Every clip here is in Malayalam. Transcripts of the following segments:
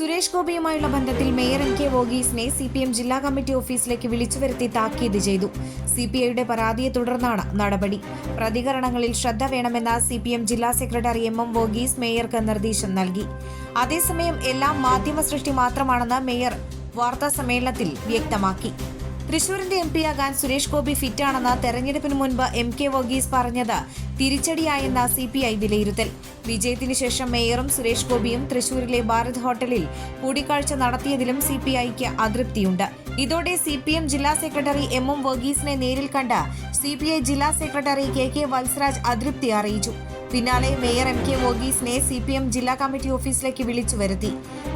സുരേഷ് ഗോപിയുമായുള്ള ബന്ധത്തിൽ മേയർ എം കെ വോഗീസിനെ സി പി എം ജില്ലാ കമ്മിറ്റി ഓഫീസിലേക്ക് വിളിച്ചു വരുത്തി താക്കീത് ചെയ്തു. സി പി ഐയുടെ പരാതിയെ തുടർന്നാണ് നടപടി. പ്രതികരണങ്ങളിൽ ശ്രദ്ധ വേണമെന്ന സി പി എം ജില്ലാ സെക്രട്ടറി എം എം വോഗീസ് മേയർക്ക് നിർദ്ദേശം നൽകി. അതേസമയം എല്ലാം മാധ്യമ സൃഷ്ടി മാത്രമാണെന്ന് മേയർ വാർത്താ സമ്മേളനത്തിൽ വ്യക്തമാക്കി. തൃശൂരിന്റെ എം പിയാകാൻ സുരേഷ് ഗോപി ഫിറ്റാണെന്ന് തെരഞ്ഞെടുപ്പിന് മുൻപ് എം കെ വോഗീസ് പറഞ്ഞത് തിരിച്ചടിയായെന്ന സി പി ഐ വിലയിരുത്തൽ. വിജയത്തിനു ശേഷം മേയറും സുരേഷ് ഗോപിയും തൃശൂരിലെ ഭാരത് ഹോട്ടലിൽ കൂടിക്കാഴ്ച നടത്തിയതിലും സി പി ഐക്ക് അതൃപ്തിയുണ്ട്. ഇതോടെ സി പി എം ജില്ലാ സെക്രട്ടറി എം എം വർഗീസിനെ നേരിൽ കണ്ട സി പി ഐ ജില്ലാ സെക്രട്ടറി കെ കെ വത്സരാജ് അതൃപ്തി അറിയിച്ചു. പിന്നാലെ മേയർ എം കെ വോഗീസിനെ സി പി എം ജില്ലാ കമ്മിറ്റി ഓഫീസിലേക്ക് വിളിച്ചു വരുത്തി.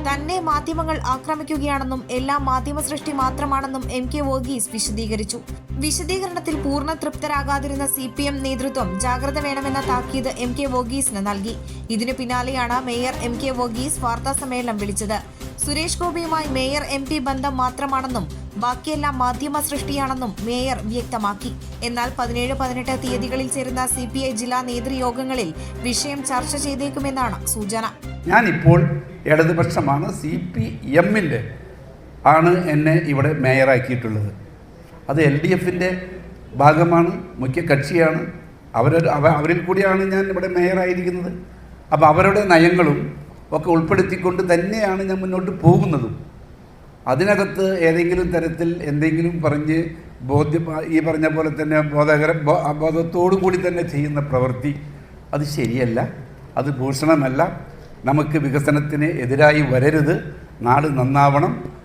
തന്നെ മാധ്യമങ്ങൾ ആക്രമിക്കുകയാണെന്നും എല്ലാം മാധ്യമ സൃഷ്ടി മാത്രമാണെന്നും എം കെ വോഗീസ് വിശദീകരിച്ചു. വിശദീകരണത്തിൽ പൂർണ തൃപ്തരാകാതിരുന്ന സി പി എം നേതൃത്വം ജാഗ്രത വേണമെന്ന താക്കീത് എം കെ വോഗീസിന് നൽകി. ഇതിനു പിന്നാലെയാണ് മേയർ എം കെ വോഗീസ് വാർത്താ സമ്മേളനം വിളിച്ചത്. സുരേഷ് ഗോപിയുമായി മേയർ എം പി ബന്ധം മാത്രമാണെന്നും ബാക്കിയെല്ലാം മാധ്യമ സൃഷ്ടിയാണെന്നും മേയർ വ്യക്തമാക്കി. എന്നാൽ പതിനേഴ് പതിനെട്ട് തീയതികളിൽ ചേരുന്ന സി പി ഐ ജില്ലാ നേതൃയോഗങ്ങളിൽ വിഷയം ചർച്ച ചെയ്തേക്കുമെന്നാണ് സൂചന. ഞാനിപ്പോൾ ഇടതുപക്ഷമാണ് സി പി എമ്മിന്റെ ആണ് എന്നെ ഇവിടെ മേയറാക്കിയിട്ടുള്ളത്. അത് എൽ ഡി എഫിന്റെ ഭാഗമാണ് മുഖ്യ കക്ഷിയാണ്. അവർ അവരിൽ കൂടിയാണ് ഞാൻ ഇവിടെ മേയറായിരിക്കുന്നത്. അപ്പോൾ അവരുടെ നയങ്ങളും ഒക്കെ ഉൾപ്പെടുത്തിക്കൊണ്ട് തന്നെയാണ് ഞാൻ മുന്നോട്ട് പോകുന്നതും. അതിനകത്ത് ഏതെങ്കിലും തരത്തിൽ എന്തെങ്കിലും പറഞ്ഞ് ബോധ്യ ഈ പറഞ്ഞ പോലെ തന്നെ ബോധകര ബോധത്തോടു കൂടി തന്നെ ചെയ്യുന്ന പ്രവൃത്തി അത് ശരിയല്ല അത് ഭൂഷണമല്ല. നമുക്ക് വികസനത്തിന് എതിരായി വരരുത്. നാട് നന്നാവണം.